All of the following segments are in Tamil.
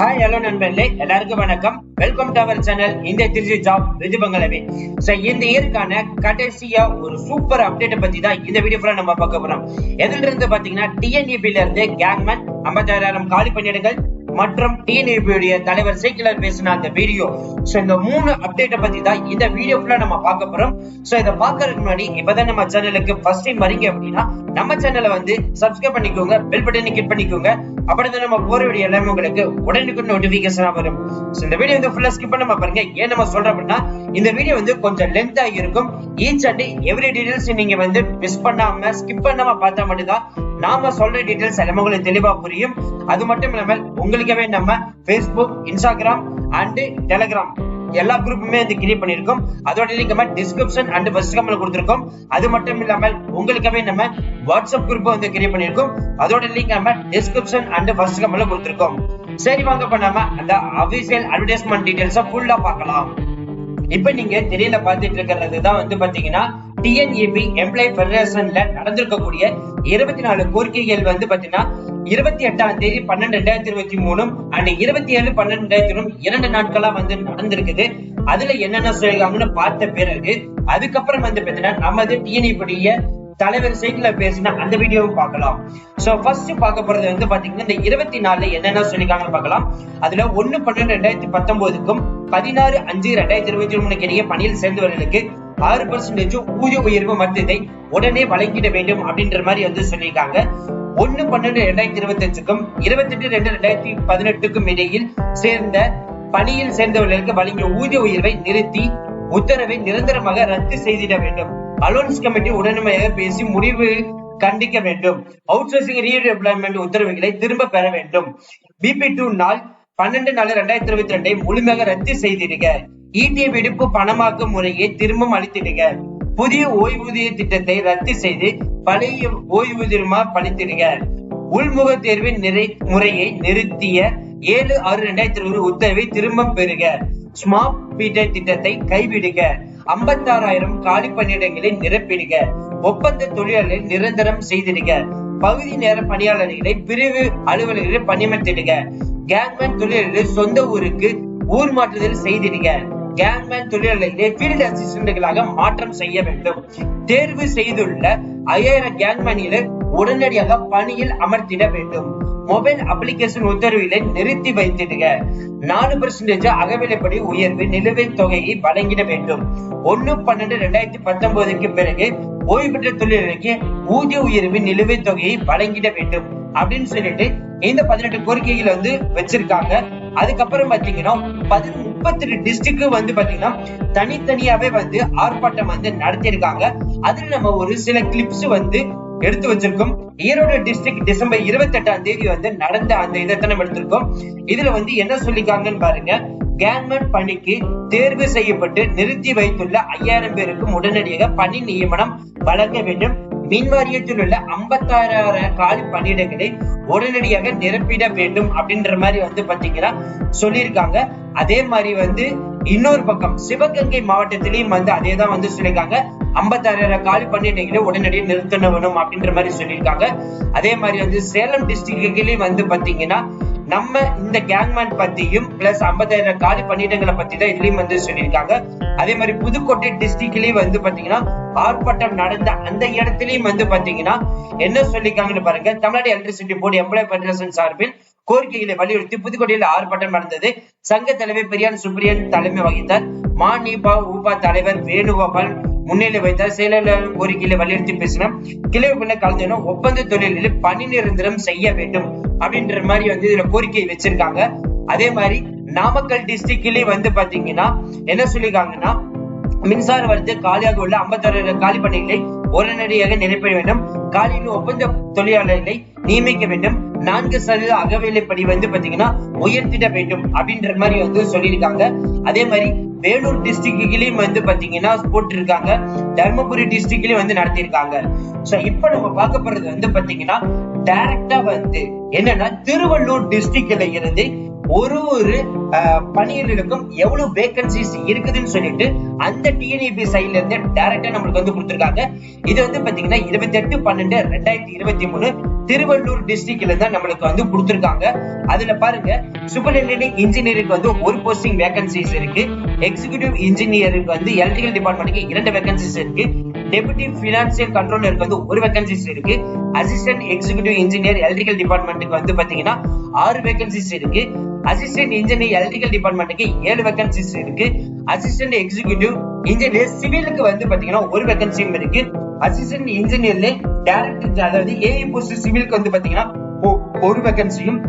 ஹாய் ஹலோ நண்பர்களே. எல்லாருக்கும் வணக்கம். வெல்கம் டு அவர் சேனல் இந்த திருச்சி ஜாப் ரிஜி பங்களவே. சோ இந்த இயற்கான கடைசியா ஒரு சூப்பர் அப்டேட் பத்தி தான் இந்த வீடியோ ஃபுல்லா நம்ம பார்க்க போறோம். எதுல இருந்து பாத்தீங்கன்னா டிஎன்இபில இருந்து கேங்மேன் ஐம்பத்தாயிரம் காலி பணியிடங்கள் மற்றும் டிஎன்ஏபியுடைய தலைவர் சைக்கிளர் பேசின அந்த வீடியோ. சோ இந்த மூணு அப்டேட்டை பத்தி தான் இந்த வீடியோ ஃபுல்லா நம்ம பார்க்க போறோம். சோ இதை பார்க்கறதுக்கு முன்னாடி இப்பதான் நம்ம சேனலுக்கு ஃபர்ஸ்ட் டைம் வரீங்க அப்படின்னா நம்ம சேனலை வந்து சப்ஸ்கிரைப் பண்ணிக்கோங்க பெல் பட்டனை கிளிக் பண்ணிக்கோங்க. அப்படிதான் நம்ம போற வீடியோ எல்லாமே உங்களுக்கு உடனுக்கு நோட்டிபிகேஷனா வரும். சோ இந்த வீடியோ வந்து ஃபுல்லா ஸ்கிப் பண்ணாம பாருங்க. ஏன் நம்ம சொல்றோம் அப்படின்னா இந்த வீடியோ வந்து கொஞ்சம் லென்த்தா இருக்கும். ஈச் அண்ட் எவ்ரி டீடைல்ஸ் நீங்க வந்து மிஸ் பண்ணாம ஸ்கிப் பண்ணாம பார்த்தா மட்டும்தான் நாம சொல்ற டீடைல்ஸ் எல்லாமே உங்களுக்கு தெளிவா புரியும். அது மட்டும் இல்லாமல் உங்களுக்காகவே நம்ம ஃபேஸ்புக் இன்ஸ்டாகிராம் அண்ட் டெலிகிராம் எல்லா குரூப்புமே வந்து கிரியேட் பண்ணிருக்கோம் அதோட லிங்க் நம்ம டிஸ்கிரிப்ஷன் அண்ட் ஃபர்ஸ்ட் கமெண்ட்ல கொடுத்துருக்கோம். அது மட்டும் இல்லாமல் உங்களுக்காகவே நம்ம வாட்ஸ்அப் குரூப் வந்து கிரியேட் பண்ணிருக்கோம் அதோட லிங்க் நம்ம டிஸ்கிரிப்ஷன் அண்ட் ஃபர்ஸ்ட் கமெண்ட்ல கொடுத்துருக்கோம். சரி வாங்க இப்ப நம்ம அந்த அபிஷியல் அட்வர்டைஸ்மெண்ட் டீடைல்ஸ் ஃபுல்லா பார்க்கலாம். இப்ப நீங்க திரையில பார்த்துட்டு இருக்கிறது தான் வந்து பாத்தீங்கன்னா டிஎன்ஏபி எம்ப்ளாய் ஃபெடரேஷன்ல நடந்திருக்கக்கூடிய இருபத்தி நாலு கோரிக்கைகள் வந்து பாத்தீங்கன்னா இருபத்தி எட்டாம் தேதி பன்னெண்டு ரெண்டாயிரத்தி இருபத்தி மூணும் அண்ட் இருபத்தி ஏழு பன்னெண்டு ரெண்டாயிரத்தி மூணு இரண்டு நாட்களா வந்து நடந்திருக்குது. அதுல என்னென்ன சொல்லிருக்காங்கன்னு பார்த்த பிறகு அதுக்கப்புறம் வந்து பாத்தீங்கன்னா நமது டிஎன்ஏபிடைய தலைவர் சைட்ல பேசின அந்த வீடியோவும் பார்க்கலாம். சோ ஃபர்ஸ்ட் பார்க்க போறது வந்து பாத்தீங்கன்னா இந்த இருபத்தி நாலுல என்னென்ன சொல்லிருக்காங்கன்னு பார்க்கலாம். அதுல ஒன்னு பன்னெண்டு ரெண்டாயிரத்தி பத்தொன்பதுக்கும் பதினாறு அஞ்சு ரெண்டாயிரத்தி இருபத்தி மூணுக்கு இடையே பணியில் சேர்ந்தவர்களுக்கு ஆறு பர்சன்டேஜ் ஊதிய உயர்வு மத்தியத்தை உடனே வழங்கிட வேண்டும் அப்படின்ற மாதிரி வந்து சொல்லியிருக்காங்க. ஒன்னு பன்னெண்டு ரெண்டாயிரத்தி இருபத்தி அஞ்சுக்கும் இருபத்தி எட்டு ரெண்டு ரெண்டாயிரத்தி பதினெட்டுக்கும் இடையில் சேர்ந்த பணியில் சேர்ந்தவர்களுக்கு வழங்கிய ஊதிய உயர்வை நிறுத்தி உத்தரவை நிரந்தரமாக ரத்து செய்திட வேண்டும். அலோன்ஸ் கமிட்டி உடனடியாக பேசி முடிவு கண்டிக்க வேண்டும். அவுட் சோர்சிங் ரீஎம்ப்ளாய்மெண்ட் உத்தரவுகளை திரும்ப பெற வேண்டும். பிபி டூ நாள் பன்னெண்டு நாலு ரெண்டாயிரத்தி இருபத்தி ரெண்டை முழுமையாக ரத்து செய்திருக்க ஈட்டிய விடுப்பு பணமாக்கும் முறையை திரும்பவும் அளித்திடுங்க. புதிய ஓய்வூதிய திட்டத்தை ரத்து செய்து பழைய ஓய்வூதியமா பணித்திடுங்க. உள்முக தேர்வின் நிறை முறையை நிறுத்திய ஏழு ஆறு ரெண்டாயிரத்தி இருபது உத்தரவை திரும்ப பெறுக ஸ்மார்ட் மீட்டர் திட்டத்தை கைவிடுக ஐம்பத்தாறாயிரம் காலி பணியிடங்களை நிரப்பிடுக ஒப்பந்த தொழிலாளர்களை நிரந்தரம் செய்திடுக பகுதி நேர பணியாளர்களை பிரிவு அலுவலர்களை பணியமர்த்திடுங்க. கேங்மேன் தொழிலாளர்கள் சொந்த ஊருக்கு ஊர் மாற்றுதல் செய்திடுங்க. கேங்மேன் தொழிலாளர்களை ஃபீல்ட் அசிஸ்டன்ட்களாக மாற்றம் செய்ய வேண்டும். தேர்வு செய்துள்ள ஐயாயிரம் கேங்மேன்களை உடனடியாக பணியில் அமர்த்திட வேண்டும். மொபைல் அப்ளிகேஷன் உத்தரவுகளை நிறுத்தி வைத்திடுக. நாலு பெர்சன்டேஜ் அகவிலைப்படி உயர்வு நிலுவைத் தொகையை வழங்கிட வேண்டும். ஒன்னு பன்னெண்டு ரெண்டாயிரத்தி பத்தொன்பதுக்கு பிறகு ஓய்வு பெற்ற தொழிலாளர்களுக்கு ஊதிய உயர்வு நிலுவைத் தொகையை வழங்கிட வேண்டும். அப்படின்னு சொல்லிட்டு இந்த பதினெட்டு கோரிக்கைகள் வந்து வச்சிருக்காங்க. அதுக்கப்புறம் பாத்தீங்கன்னா பதி முப்பத்தெட்டு டிஸ்ட்ரிக்ட் வந்து பாத்தீங்கன்னா தனித்தனியாவே வந்து ஆர்ப்பாட்டம் வந்து நடத்தியிருக்காங்க. அதுல நம்ம ஒரு சில கிளிப்ஸ் வந்து எடுத்து வச்சிருக்கோம். ஈரோடு டிஸ்ட்ரிக்ட் டிசம்பர் இருபத்தி எட்டாம் தேதி வந்து நடந்த அந்த இதை நம்ம எடுத்திருக்கோம். இதுல வந்து என்ன சொல்லிக்காங்கன்னு பாருங்க. கேன்மெண்ட் பணிக்கு தேர்வு செய்யப்பட்டு நிறுத்தி வைத்துள்ள ஐயாயிரம் பேருக்கும் உடனடியாக பணி நியமனம் வழங்க வேண்டும். மின் வாரியத்தில் உள்ள ஐம்பத்தாயிரம் காலி பணியிடங்களை உடனடியாக நிரப்பிட வேண்டும் அப்படின்ற மாதிரி வந்து பாத்தீங்கன்னா சொல்லியிருக்காங்க. அதே மாதிரி வந்து இன்னொரு பக்கம் சிவகங்கை மாவட்டத்திலையும் வந்து அதே தான் வந்து சொல்லியிருக்காங்க. ஐம்பத்தாயிரம் காலி பணியிடங்களை உடனடியாக நிறுத்தணும் அப்படின்ற மாதிரி சொல்லியிருக்காங்க. அதே மாதிரி வந்து சேலம் டிஸ்ட்ரிக்ட்லயும் வந்து பாத்தீங்கன்னா நம்ம இந்த கேங்மேன் பத்தியும் பிளஸ் ஐம்பதாயிரம் காலி பணியிடங்களை பத்தி தான் இதுலயும் வந்து சொல்லியிருக்காங்க. அதே மாதிரி புதுக்கோட்டை டிஸ்ட்ரிக்ட்லயும் வந்து பாத்தீங்கன்னா ஆர்ப்பாட்டம் நடந்த அந்த இடத்துலயும் வந்து பாத்தீங்கன்னா என்ன சொல்லிருக்காங்கன்னு பாருங்க. Tamil Nadu electricity board employ federation சார்பில் கோரிக்கைகளை வலியுறுத்தி புதுக்கோட்டையில் ஆர்ப்பாட்டம் நடந்தது. சங்க தலைவர் பெரியான் சுப்ரியன் தலைமை வகித்தார். மா நீபா ஊபா தலைவர் வேணுகோபால் முன்னிலை வைத்தார் செயலாளர் கோரிக்கையில வலியுறுத்தி பேசினோம். கிளை பின்ன கலந்துனோம் ஒப்பந்த தொழிலில் பணி நிரந்தரம் செய்ய வேண்டும் அப்படின்ற மாதிரி வந்து இதுல கோரிக்கை வச்சிருக்காங்க. அதே மாதிரி நாமக்கல் டிஸ்ட்ரிக்ட்லயே வந்து பாத்தீங்கன்னா என்ன சொல்லிருக்காங்கன்னா மின்சார வரத்து காலியாக உள்ள ஐம்பத்தாறு காலி பணிகளை உடனடியாக நிரப்ப வேண்டும். காலியில் ஒப்பந்த தொழிலாளர்களை நியமிக்க வேண்டும். நான்கு சதவீத அகவேலைப்படி வந்து பாத்தீங்கன்னா உயர்த்திட வேண்டும் அப்படின்ற மாதிரி வந்து சொல்லியிருக்காங்க. அதே மாதிரி வேலூர் டிஸ்ட்ரிக்ட்லயும் வந்து பாத்தீங்கன்னா போட்டிருக்காங்க. தர்மபுரி டிஸ்ட்ரிக்ட்லயும் வந்து நடத்தியிருக்காங்க. சோ இப்ப நம்ம பார்க்க போறது வந்து பாத்தீங்கன்னா டைரக்டா வந்து என்னன்னா திருவள்ளூர் டிஸ்ட்ரிக்ட்ல இருந்து ஒரு ஒரு அஹ், பணியிடங்களுக்கும் எவ்வளவு வேகன்சிஸ் இருக்குதுன்னு சொல்லிட்டு அந்த டிஎன்இபி சைட்ல இருந்து டைரக்டா நம்மளுக்கு வந்து கொடுத்துருக்காங்க. இது வந்து பாத்தீங்கன்னா இருபத்தி எட்டு பன்னெண்டு ரெண்டாயிரத்தி இருபத்தி மூணு திருவள்ளூர் டிஸ்ட்ரிக்ட்ல தான் நம்மளுக்கு வந்து கொடுத்துருக்காங்க. அதுல பாருங்க சூப்பரிண்டென்டென்ட் இன்ஜினியருக்கு வந்து ஒரு போஸ்டிங் வேகன்சிஸ் இருக்கு. எக்ஸிகியூட்டிவ் இன்ஜினியருக்கு வந்து எலக்ட்ரிக்கல் டிபார்ட்மெண்ட்டுக்கு இரண்டு வேகன்சிஸ் இருக்கு. டெபுட்டி பினான்சியல் கண்ட்ரோலருக்கு வந்து ஒரு வேகன்சிஸ் இருக்கு. அசிஸ்டன்ட் எக்ஸிகூட்டிவ் இன்ஜினியர் எலக்ட்ரிக்கல் டிபார்ட்மெண்ட்டுக்கு வந்து பாத்தீங்கன்னா ஆறு வேகன்சிஸ் இருக்கு. அசிஸ்டன்ட் இன்ஜினியர் எலக்ட்ரிக்கல் டிபார்ட்மெண்ட்டுக்கு ஏழு வேகன்சிஸ் இருக்கு. அசிஸ்டன்ட் எக்ஸிகியூட்டிவ் இன்ஜினியர் சிவிலுக்கு வந்து பாத்தீங்கன்னா ஒரு வேகன்சியும் இருக்கு. அசிஸ்டன்ட் இன்ஜினியர்ல டைரக்டர் அதாவது ஏஐ போஸ்ட் சிவிலுக்கு வந்து பாத்தீங்கன்னா ஒரு வேகன்சியும்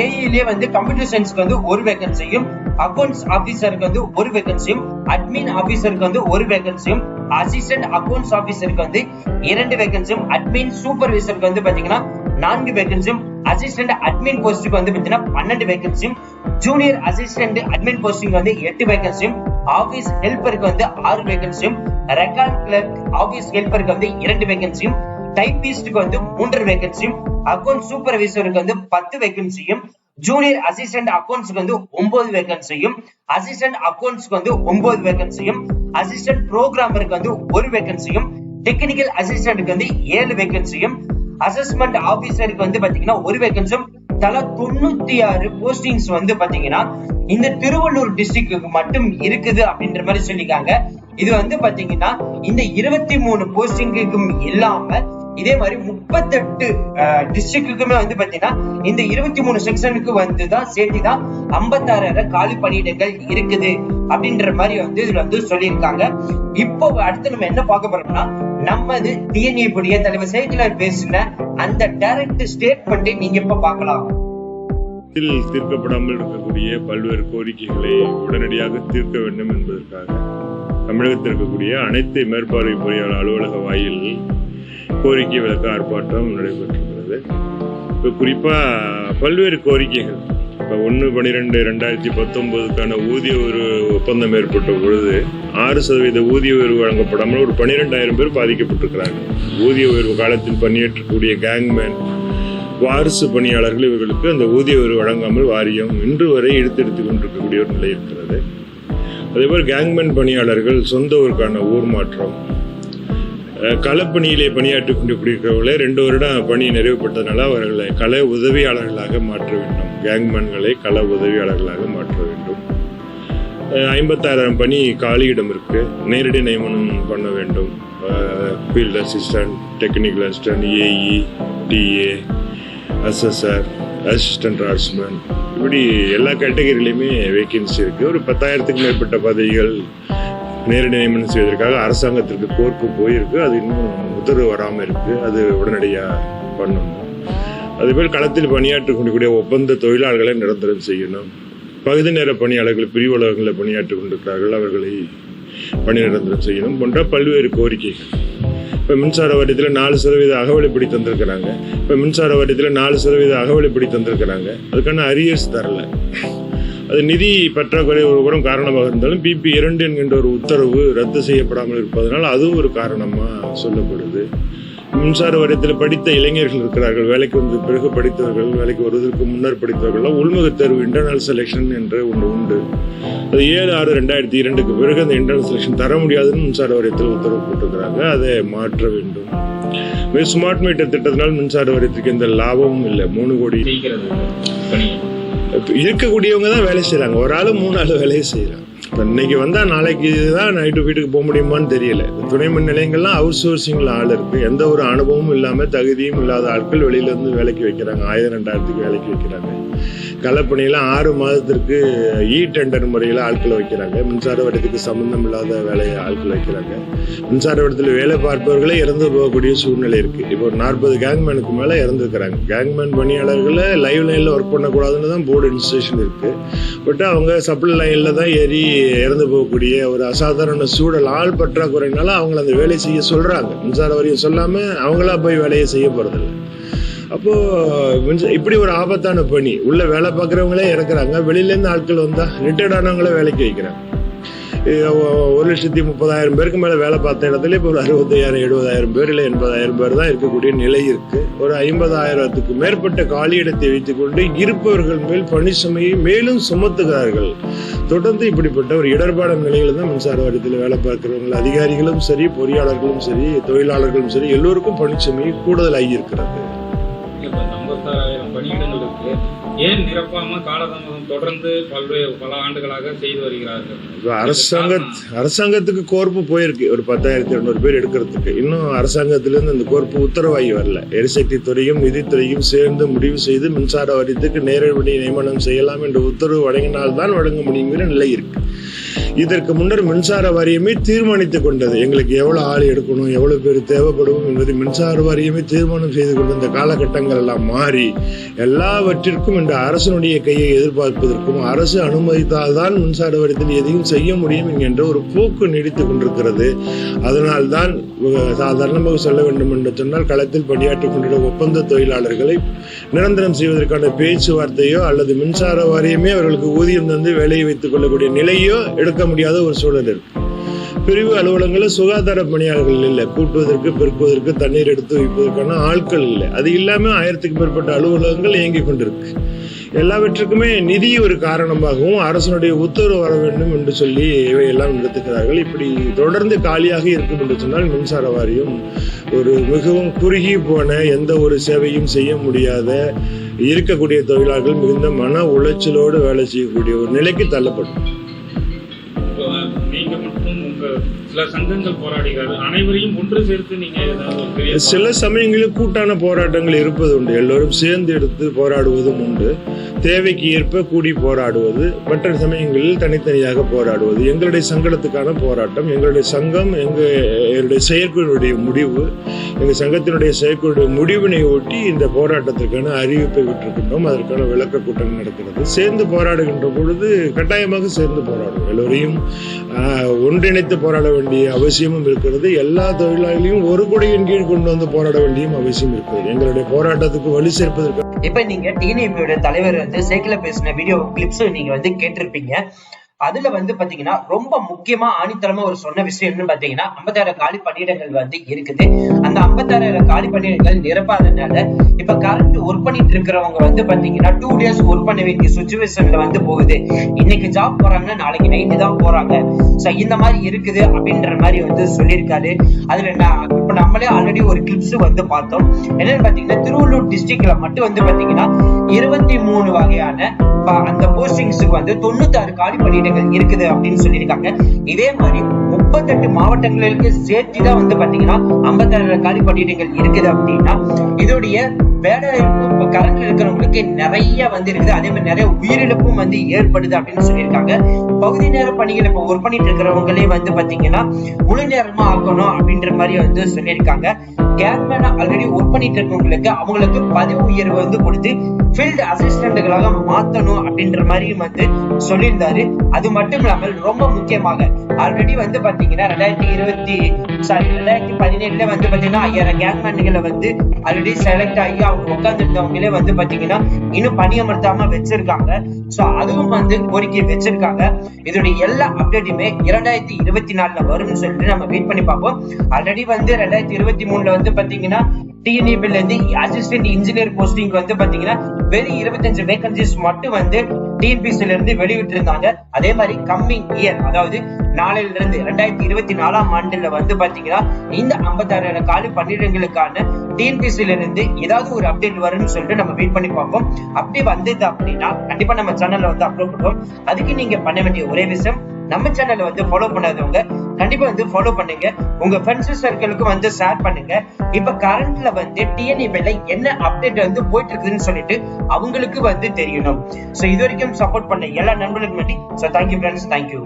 ஏஇலயே வந்து கம்ப்யூட்டர் சயின்ஸ்க்கு வந்து ஒரு வேகன்சியும் அக்கவுண்ட்ஸ் ஆபீசருக்கு வந்து ஒரு வேகன்சியும் அட்மின் ஆபீசருக்கு வந்து ஒரு வேகன்சியும் அசிஸ்டன்ட் அக்கௌண்ட்ஸ் ஆபீசருக்கு வந்து இரண்டு வேகன்சியும் அட்மின் சூப்பர்வைசருக்கு வந்து பாத்தீங்கன்னா நான்கு வேகன்சியும் அசிஸ்டன்ட் அட்மின் போஸ்டுக்கு வந்து பாத்தீங்கன்னா பன்னெண்டு வேகன்சியும் ஜூனியர் அசிஸ்டன்ட் அட்மின் போஸ்டிங் வந்து எட்டு வேகன்சியும் ஆபீஸ் ஹெல்பருக்கு வந்து ஆறு வேகன்சியும் ரெக்கார்ட் கிளர்க் ஆபீஸ் ஹெல்பருக்கு வந்து இரண்டு வேகன்சியும் டைபிஸ்டுக்கு வந்து மூன்று வேகன்சியும் அக்கௌண்ட் சூப்பர்வைசருக்கு வந்து பத்து வேகன்சியும் ஜூனியர் அசிஸ்டன்ட் அக்கௌண்ட்ஸ்க்கு வந்து ஒன்பது வேகன்சியும் அசிஸ்டன்ட் அக்கௌண்ட்ஸ்க்கு வந்து ஒன்பது வேகன்சியும் அசிஸ்டன்ட் ப்ரோக்ராமருக்கு வந்து ஒரு வேகன்சியும் டெக்னிக்கல் அசிஸ்டன்ட்க்கு வந்து ஏழு வேகன்சியும் அசஸ்மெண்ட் ஆபீசருக்கு வந்து பாத்தீங்கன்னா ஒரு வேகன்சியும் தலா தொண்ணூத்தி ஆறு போஸ்டிங்ஸ் வந்து பாத்தீங்கன்னா இந்த திருவள்ளூர் டிஸ்ட்ரிக்ட்டுக்கு மட்டும் இருக்குது அப்படின்ற மாதிரி சொல்லிருக்காங்க இது வந்து பாத்தீங்கன்னா இந்த இருபத்தி மூணு போஸ்டிங்குக்கும் இல்லாம இதே மாதிரி முப்பத்தெட்டு டிஸ்ட்ரிக்ட்டுக்குமே வந்து பாத்தீங்கன்னா இந்த இருபத்தி மூணு செக்ஷனுக்கு வந்து தான் சேர்த்து தான் ஐம்பத்தாறாயிரம் காலி பணியிடங்கள் இருக்குது அப்படின்ற மாதிரி வந்து இதுல வந்து சொல்லியிருக்காங்க. இப்போ அடுத்து நம்ம என்ன பார்க்க போறோம்னா நமது டிஎன்ஏ புடிய தலைவர் சேகிலார் பேசின அந்த டைரக்ட் ஸ்டேட்மெண்ட்டை நீங்க இப்ப பார்க்கலாம். தீர்க்கப்படாமல் இருக்கக்கூடிய பல்வேறு கோரிக்கைகளை உடனடியாக தீர்க்க வேண்டும் என்பதற்காக தமிழகத்தில் இருக்கக்கூடிய அனைத்து மேற்பார்வை பொறியாளர் அலுவலக வாயில் கோரிக்கை விளக்க ஆர்ப்பாட்டம் நடைபெற்றிருக்கிறது. இப்போ குறிப்பாக பல்வேறு கோரிக்கைகள். இப்போ ஒன்று பன்னிரெண்டு ரெண்டாயிரத்தி பத்தொன்பதுக்கான ஊதிய ஒரு ஒப்பந்தம் ஏற்பட்ட பொழுது ஆறு சதவீத ஊதிய உயர்வு வழங்கப்படாமல் ஒரு பன்னிரெண்டாயிரம் பேர் பாதிக்கப்பட்டிருக்கிறாங்க ஊதிய உயர்வு காலத்தில் பணியேற்றக்கூடிய கேங்மேன் வாரிசு பணியாளர்கள் இவர்களுக்கு அந்த ஊதிய உயர்வு வழங்காமல் வாரியம் இன்று வரை இழுத்தெடுத்துக் கொண்டிருக்கக்கூடிய ஒரு நிலை இருக்கிறது. அதேபோல் கேங்மேன் பணியாளர்கள் சொந்த ஊருக்கான ஊர் மாற்றம் அஹ், களப்பணியிலே பணியாற்றிக் கொண்டிருக்கிறவர்களை ரெண்டு வருடம் பணி நிறைவுபட்டதனால அவர்களை கள உதவியாளர்களாக மாற்ற வேண்டும். கேங்மேன்களை கள உதவியாளர்களாக மாற்ற வேண்டும். அஹ், ஐம்பத்தாயிரம் பணி காலியிடம் இருக்கு. நேரடி நியமனம் பண்ண வேண்டும். Field assistant technical assistant AE TA ASR assistant draughtsman இப்படி எல்லா கேட்டகரியிலையுமே வேகன்சி இருக்குது ஒரு பத்தாயிரத்துக்கு மேற்பட்ட பதவிகள் நேரடி நியமனம் செய்வதற்காக அரசாங்கத்திற்கு கோர்ப்பு போயிருக்கு. அது இன்னும் உத்தரவு வராமல் இருக்குது அது உடனடியாக பண்ணணும் அதுபோல் களத்தில் பணியாற்றிக் கொண்டிருக்கூடிய ஒப்பந்த தொழிலாளர்களை நிரந்தரம் செய்யணும். பகுதி நேர பணியாளர்கள் பிரிவுலகங்களில் பணியாற்றி கொண்டிருக்கிறார்கள். அவர்களை பணி நிரந்தரம் செய்யணும் போன்ற பல்வேறு கோரிக்கைகள். இப்போ மின்சார வாரியத்தில் நாலு சதவீத அகவலைப்படி தந்திருக்கிறாங்க. இப்போ மின்சார வாரியத்தில் நாலு சதவீத அகவலைப்படி தந்திருக்கிறாங்க. அதுக்கான அரியர்ஸ் தரலை. அது நிதி பற்றாக்குறை ஒரு புறம் காரணமாக இருந்தாலும் பிபி இரண்டு என்கின்ற ஒரு உத்தரவு ரத்து செய்யப்படாமல் இருப்பதனால் அதுவும் ஒரு காரணமாக சொல்லப்படுது. மின்சார வாரியத்தில் படித்த இளைஞர்கள் இருக்கிறார்கள். வேலைக்கு வந்து பிறகு படித்தவர்கள் வேலைக்கு வருவதற்கு முன்னர் படித்தவர்கள் உள்முகத் தேர்வு இன்டர்னல் செலெக்ஷன் என்ற ஒன்று உண்டு. அது ஏழு ஆறு ரெண்டாயிரத்தி இரண்டுக்கு பிறகு அந்த இன்டர்னல் செலெக்ஷன் தர முடியாதுன்னு மின்சார வாரியத்தில் உத்தரவு போட்டிருக்கிறாங்க. அதை மாற்ற வேண்டும். ஸ்மார்ட் மீட்டர் திட்டத்தினால் மின்சார வாரியத்துக்கு எந்த லாபமும் இல்லை. மூணு கோடி இருக்கக்கூடியவங்க தான் வேலை செய்கிறாங்க ஒரு ஆள் மூணு ஆள் வேலையை செய்கிறாங்க இப்போ இன்னைக்கு வந்தால் நாளைக்கு தான் நைட்டு வீட்டுக்கு போக முடியுமான்னு தெரியல. துணை மின் நிலையங்கள்லாம் அவுட் சோர்சிங்கில் ஆள் இருக்குது எந்த ஒரு அனுபவமும் இல்லாமல் தகுதியும் இல்லாத ஆட்கள் வெளியிலேருந்து வேலைக்கு வைக்கிறாங்க. ஆயிரம் ரெண்டாயிரத்துக்கு வேலைக்கு வைக்கிறாங்க. களப்பணியில் ஆறு மாதத்திற்கு இ டெண்டர் முறையில் ஆட்களை வைக்கிறாங்க. மின்சார வட்டத்துக்கு சம்பந்தம் இல்லாத வேலையை ஆட்கள் வைக்கிறாங்க. மின்சார வட்டத்தில் வேலை பார்ப்பவர்களே இறந்து போகக்கூடிய சூழ்நிலை இருக்குது இப்போ ஒரு நாற்பது கேங்மேனுக்கு மேலே இறந்துருக்கிறாங்க. கேங்மேன் பணியாளர்களை லைவ் லைனில் ஒர்க் பண்ணக்கூடாதுன்னு தான் போர்டு இன்ஸ்ட்ரக்ஷன் இருக்குது பட் அவங்க சப்ளை லைனில் தான் ஏறி இறந்து போகக்கூடிய ஒரு அசாதாரண சூழல் ஆள் பற்றாக்குறைனால அவங்கள அந்த வேலையை செய்ய சொல்கிறாங்க மின்சார வரியம் சொல்லாமல் அவங்களா போய் வேலையை செய்ய போகிறதில்ல அப்போ இப்படி ஒரு ஆபத்தான பணி. உள்ள வேலை பார்க்குறவங்களே இறக்குறாங்க. வெளியிலேருந்து ஆட்கள் வந்தா ரிட்டையர்ட் ஆனவங்களே வேலைக்கு வைக்கிறாங்க. ஒரு லட்சத்தி முப்பதாயிரம் பேருக்கு மேலே வேலை பார்த்த இடத்துல இப்போ ஒரு அறுபத்தாயிரம் எழுபதாயிரம் பேர் இல்லை எண்பதாயிரம் பேர் தான் இருக்கக்கூடிய நிலை இருக்கு. ஒரு ஐம்பதாயிரத்துக்கு மேற்பட்ட காலியிடத்தை வைத்துக்கொண்டு இருப்பவர்கள் மேல் பணி சுமையை மேலும் சுமத்துகிறார்கள். தொடர்ந்து இப்படிப்பட்ட ஒரு இடர்பாட நிலையில தான் மின்சார வாரியத்தில் வேலை பார்க்கிறவங்க அதிகாரிகளும் சரி பொறியாளர்களும் சரி தொழிலாளர்களும் சரி எல்லோருக்கும் பணிச்சுமை கூடுதலாகி இருக்கிறது. ஏன் நிரப்பாம காலதாமதம் தொடர்ந்து பல்வேறு பல ஆண்டுகளாக செய்து வருகிறார்கள்? அரசாங்க அரசாங்கத்துக்கு கோர்ப்பு போயிருக்கு. ஒரு பத்தாயிரத்தி இருநூறு பேர் எடுக்கிறதுக்கு. இன்னும் அரசாங்கத்திலிருந்து அந்த கோர்ப்பு உத்தரவாகி வரல. எரிசக்தி துறையும் நிதித்துறையும் சேர்ந்து முடிவு செய்து மின்சார வாரியத்துக்கு நேரடி நியமனம் செய்யலாம் என்ற உத்தரவு வழங்கினால்தான் வழங்க முடியுங்கிற நிலை இருக்கு. இதற்கு முன்னர் மின்சார வாரியமே தீர்மானித்துக் கொண்டது. எங்களுக்கு எவ்வளவு ஆள் எடுக்கணும் எவ்வளவு பேர் தேவைப்படும் என்பதை மின்சார வாரியமே தீர்மானம் செய்து கொண்ட இந்த காலகட்டங்கள் எல்லாம் மாறி எல்லாவற்றிற்கும் இந்த அரசனுடைய கையை எதிர்பார்ப்பதற்கும் அரசு அனுமதித்தால்தான் மின்சார வாரியத்தில் எதையும் செய்ய முடியும் என்கின்ற ஒரு போக்கு நீடித்துக் கொண்டிருக்கிறது. அதனால்தான் சாதாரணமாக சொல்ல வேண்டும் என்று சொன்னால் களத்தில் பணியாற்றிக் கொண்டிருந்த ஒப்பந்த தொழிலாளர்களை நிரந்தரம் செய்வதற்கான பேச்சுவார்த்தையோ அல்லது மின்சார வாரியமே அவர்களுக்கு ஊதியம் தந்து வேலையை வைத்துக் கொள்ளக்கூடிய நிலையோ எடுக்க முடியாத ஒரு சூழல் இருக்கு. பிரிவு அலுவலகங்களில் சுகாதார பணியாளர்கள் இல்லை. கூட்டுவதற்கு பெருக்குவதற்கு தண்ணீர் எடுத்து வைப்பதற்கான ஆட்கள் இல்லை. அது இல்லாம ஆயிரத்துக்கு மேற்பட்ட அலுவலகங்கள் இயங்கிக் கொண்டிருக்கு. எல்லாவற்றுக்குமே நிதி ஒரு காரணமாகவும் அரசனுடைய உத்தரவு வர வேண்டும் என்று சொல்லி இவையெல்லாம் நடத்துகிறார்கள் இப்படி தொடர்ந்து காலியாக இருக்கும் என்று சொன்னால் மின்சார வாரியம் ஒரு மிகவும் குறுகி போன எந்த ஒரு சேவையும் செய்ய முடியாத இருக்கக்கூடிய தொழிலாளர்கள் மிகுந்த மன உளைச்சலோடு வேலை செய்யக்கூடிய ஒரு நிலைக்கு தள்ளப்படும். சில சங்கங்கள் போராடுகிறது அனைவரையும் ஒன்று சேர்த்து நீங்க சில சமயங்களில் கூட்டான போராட்டங்கள் இருப்பது உண்டு எல்லோரும் சேர்ந்து எடுத்து போராடுவதும் உண்டு. தேவைக்கு ஏற்ப கூடி போராடுவது மற்ற சமயங்களில் தனித்தனியாக போராடுவது எங்களுடைய சங்கடத்துக்கான போராட்டம் எங்களுடைய சங்கம் எங்கள் எங்களுடைய செயற்குழுடைய முடிவு எங்கள் சங்கத்தினுடைய செயற்குழுடைய முடிவினை ஒட்டி இந்த போராட்டத்திற்கான அறிவிப்பை விட்டிருக்கின்றோம். அதற்கான விளக்க கூட்டம் நடக்கிறது. சேர்ந்து போராடுகின்ற பொழுது கட்டாயமாக சேர்ந்து போராடும் எல்லோரையும் ஒன்றிணைத்து போராட வேண்டிய அவசியமும் இருக்கிறது. எல்லா தொழிலாளிகளையும் ஒரு கொடையின் கீழ் கொண்டு வந்து போராட வேண்டியும் அவசியம் இருக்கிறது. எங்களுடைய போராட்டத்துக்கு வலு சேர்ப்பதற்கு இப்ப நீங்க டிஎன்இபியோட தலைவர் வந்து சைக்கிள்ல பேசின வீடியோ கிளிப்ஸ் நீங்க வந்து கேட்டிருப்பீங்க. அதுல வந்து பாத்தீங்கன்னா ரொம்ப முக்கியமா ஆணித்தரமா ஒரு சொன்ன விஷயம் என்னன்னு பாத்தீங்கன்னா ஐம்பத்தாயிரம் காலி பணியிடங்கள் வந்து இருக்குது. அந்த ஐம்பத்தாறாயிரம் காலி பணியிடங்கள் நிரப்பாதனால இப்ப கரண்ட் ஒர்க் பண்ணிட்டு இருக்கிறவங்க வந்து பாத்தீங்கன்னா டூ டேஸ் ஒர்க் பண்ண வேண்டிய சுச்சுவேஷன்ல வந்து போகுது. இன்னைக்கு ஜாப் போறாங்கன்னா நாளைக்கு நைட்டு தான் போறாங்க. சோ இந்த மாதிரி இருக்குது அப்படின்ற மாதிரி வந்து சொல்லியிருக்காரு. அதுல நான் இப்ப நம்மளே ஆல்ரெடி ஒரு கிளிப்ஸ் வந்து பார்த்தோம். என்னன்னு பாத்தீங்கன்னா திருவள்ளூர் டிஸ்ட்ரிக்ட்ல மட்டும் வந்து பாத்தீங்கன்னா இருபத்தி மூணு வகையான அந்த போஸ்டிங்ஸுக்கு வந்து தொண்ணூத்தாறு காலி பணியிடங்கள் இருக்குது அப்படின்னு சொல்லியிருக்காங்க. இதே மாதிரி முப்பத்தெட்டு மாவட்டங்களுக்கு சேர்த்து தான் வந்து பாத்தீங்கன்னா ஐம்பத்தாறு காலி பணியிடங்கள் இருக்குது அப்படின்னா இதோடைய வேலை இப்ப கரண்ட்ல இருக்கிறவங்களுக்கு நிறைய வந்து இருக்குது. அதே மாதிரி நிறைய உயிரிழப்பும் வந்து ஏற்படுது அப்படின்னு சொல்லியிருக்காங்க. பகுதி நேர பணிகள் இப்போ ஒர்க் பண்ணிட்டு இருக்கிறவங்களே வந்து பாத்தீங்கன்னா முழு நேரமா ஆக்கணும் அப்படின்ற மாதிரி வந்து சொல்லியிருக்காங்க. கேர்மேனா ஆல்ரெடி ஒர்க் பண்ணிட்டு இருக்கவங்களுக்கு அவங்களுக்கு பதவி உயர்வு வந்து கொடுத்து ஃபீல்டு அசிஸ்டண்ட்டுகளாக மாத்தணும் அப்படின்ற மாதிரி வந்து சொல்லியிருந்தாரு. அது மட்டும் இல்லாமல் ரொம்ப முக்கியமாக ஆல்ரெடி வந்து பாத்தீங்கன்னா ரெண்டாயிரத்தி இருபத்தி சாரி ரெண்டாயிரத்தி பதினேழுல வந்து பாத்தீங்கன்னா ஐயாயிரம் கேங்மேன்களை வந்து ஆல்ரெடி செலக்ட் ஆகி அவங்க உட்காந்துருந்தவங்களே வந்து பாத்தீங்கன்னா இன்னும் பணியமர்த்தாம வச்சிருக்காங்க. சோ அதுவும் வந்து கோரிக்கை வச்சிருக்காங்க. இதோடைய எல்லா அப்டேட்டுமே இரண்டாயிரத்தி இருபத்தி நாலுல வரும்னு சொல்லிட்டு நம்ம வெயிட் பண்ணி பார்ப்போம். ஆல்ரெடி வந்து ரெண்டாயிரத்தி இருபத்தி மூணுல வந்து வந்து பாத்தீங்கன்னா டிஎன்ஏபில இருந்து அசிஸ்டன்ட் இன்ஜினியர் போஸ்டிங் வந்து பாத்தீங்கன்னா வெறும் இருபத்தஞ்சு வேகன்சிஸ் மட்டும் வந்து டிஎன்பிசில இருந்து வெளியிட்டு இருந்தாங்க அதே மாதிரி கம்மிங் இயர் அதாவது நாளையில இருந்து ரெண்டாயிரத்தி இருபத்தி நாலாம் ஆண்டுல வந்து பாத்தீங்கன்னா இந்த ஐம்பத்தாறாயிரம் காலி பன்னிரண்டுகளுக்கான டிஎன்பிசில இருந்து ஏதாவது ஒரு அப்டேட் வரும்னு சொல்லிட்டு நம்ம வெயிட் பண்ணி பார்ப்போம். அப்படி வந்தது அப்படின்னா கண்டிப்பா நம்ம சேனல்ல வந்து அப்லோட் பண்ணுவோம். அதுக்கு நீங்க பண்ண வேண்டிய ஒரே விஷயம் நம்ம சேனலை வந்து ஃபாலோ பண்ணாதவங்க கண்டிப்பா வந்து ஃபாலோ பண்ணுங்க. உங்க ஃப்ரெண்ட்ஸ் சர்க்கிளுக்கு வந்து ஷேர் பண்ணுங்க. இப்ப கரண்ட்ல வந்து டிஎன்இபில என்ன அப்டேட் வந்து போயிட்டு இருக்குதுன்னு சொல்லிட்டு அவங்களுக்கு வந்து தெரியணும். சோ இது வரைக்கும் சப்போர்ட் பண்ண எல்லா நண்பர்களுக்கும் வேண்டி சோ தேங்க்யூ ஃப்ரெண்ட்ஸ் தேங்க்யூ